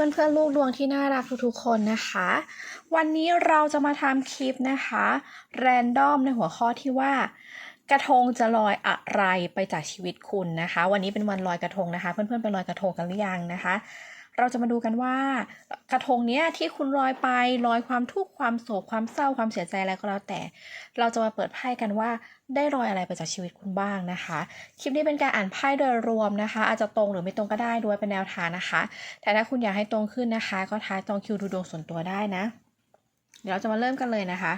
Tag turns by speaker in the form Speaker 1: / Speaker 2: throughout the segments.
Speaker 1: พื่อนๆลูกดวงที่น่ารักทุกๆคนนะคะ วันนี้เราจะมาทำคลิปนะคะ แรนดอมในหัวข้อที่ว่า กระทงจะลอยอะไรไปจากชีวิตคุณนะคะ วันนี้เป็นวันลอยกระทงนะคะ เพื่อนๆไปลอยกระทงกันหรือยังนะคะ เราจะมาดูกันว่ากระทงเนี้ยที่คุณลอยไปลอยความทุกข์ความโศกความเศร้าความเสียใจอะไรก็แล้วแต่ เราจะมาเปิดไพ่กันว่าได้รอยอะไรไปจากชีวิตคุณบ้างนะคะ คลิปนี้เป็นการอ่านไพ่โดยรวมนะคะ อาจจะตรงหรือไม่ตรงก็ได้ด้วยเป็นแนวทางนะคะ แต่ถ้าคุณอยากให้ตรงขึ้นนะคะ ก็ท้ายตรงคิวดูดวงส่วนตัวได้นะ เดี๋ยวเราจะมาเริ่มกันเลยนะคะ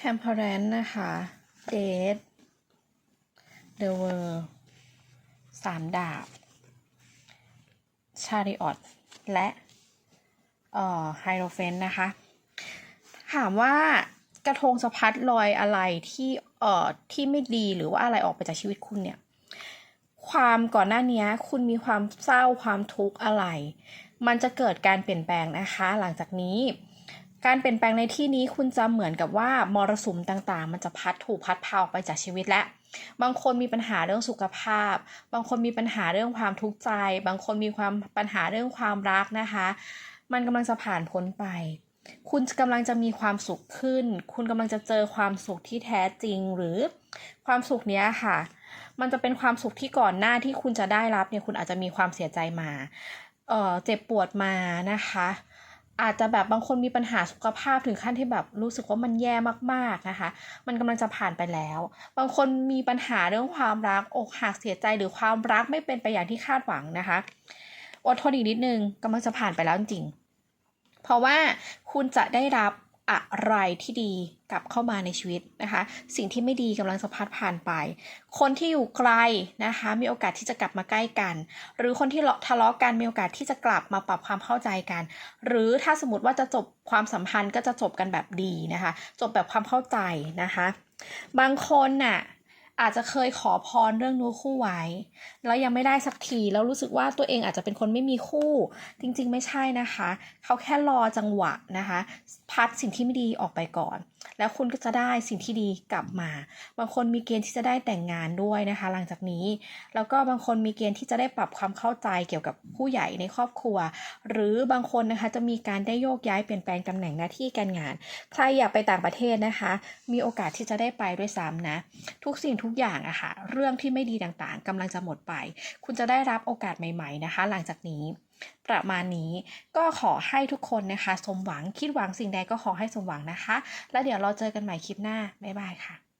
Speaker 1: Temperance นะคะ Date The World สามดาบ Chariot และเอ่อ Hierophant นะคะ ถามว่ากระทงสะพัดลอยอะไรที่เอ่อที่ไม่ดีหรือว่าอะไรออกไปจากชีวิตคุณเนี่ย ความก่อนหน้านี้คุณมีความเศร้าความทุกข์อะไร มันจะเกิดการเปลี่ยนแปลงนะคะ หลังจากนี้ การเปลี่ยนแปลงในที่นี้คุณจะเหมือนกับว่ามรสุมต่างๆ มันจะพัดถูกพัดพาออกไปจากชีวิตและ บางคนมีปัญหาเรื่องสุขภาพ บางคนมีปัญหาเรื่องความทุกข์ใจ บางคนมีความปัญหาเรื่องความรักนะคะ มันกำลังจะผ่านพ้นไป คุณกำลังจะมีความสุขขึ้น คุณกำลังจะเจอความสุขที่แท้จริงหรือ ความสุขเนี้ยค่ะ มันจะเป็นความสุขที่ก่อนหน้าที่คุณจะได้รับเนี่ยคุณอาจจะมีความเสียใจมา เออเจ็บปวดมานะคะ อาจจะแบบบางคนมีปัญหาสุขภาพถึงขั้นที่แบบรู้สึกว่ามันแย่มากๆนะคะ มันกำลังจะผ่านไปแล้ว บางคนมีปัญหาเรื่องความรักอกหักเสียใจหรือความรักไม่เป็นไปอย่างที่คาดหวังนะคะ อดทนอีกนิดนึงกำลังจะผ่านไปแล้วจริง เพราะว่าคุณจะได้รับ อะไรที่ดีกลับเข้ามาในชีวิตนะคะ สิ่งที่ไม่ดีกำลังจะพัดผ่านไป คนที่อยู่ไกลนะคะ มีโอกาสที่จะกลับมาใกล้กัน หรือคนที่ทะเลาะกันมีโอกาสที่จะกลับมาปรับความเข้าใจกัน หรือถ้าสมมติว่าจะจบความสัมพันธ์ก็จะจบกันแบบดีนะคะ จบแบบความเข้าใจนะคะ บางคนน่ะ อาจจะเคยขอพรเรื่องนู้คู่ไว้ แล้วยังไม่ได้สักทีแล้วรู้สึกว่าตัวเองอาจจะเป็นคนไม่มีคู่ จริงๆ ไม่ใช่นะคะ เขาแค่รอจังหวะนะคะ พัดสิ่งที่ไม่ดีออกไปก่อน แล้วคุณก็จะได้สิ่งที่ดีกลับมา บางคนมีเกณฑ์ที่จะได้แต่งงานด้วยนะคะ หลังจากนี้ แล้วก็บางคนมีเกณฑ์ที่จะได้ปรับความเข้าใจเกี่ยวกับผู้ใหญ่ในครอบครัว หรือบางคนนะคะจะมีการได้โยกย้ายเปลี่ยนแปลงตำแหน่งหน้าที่การงาน ใครอยากไปต่างประเทศนะคะ มีโอกาสที่จะได้ไปด้วยซ้ำนะ ทุกสิ่งทุกอย่างอะค่ะ เรื่องที่ไม่ดีต่างๆกำลังจะหมดไป คุณจะได้รับโอกาสใหม่ ๆนะคะ หลังจากนี้ประมาณนี้ก็ขอให้ทุกคนนะคะ สมหวังคิดหวังสิ่งใดก็ขอให้สมหวังนะคะ แล้วเดี๋ยวเราเจอกันใหม่คลิปหน้า บ๊ายบายค่ะ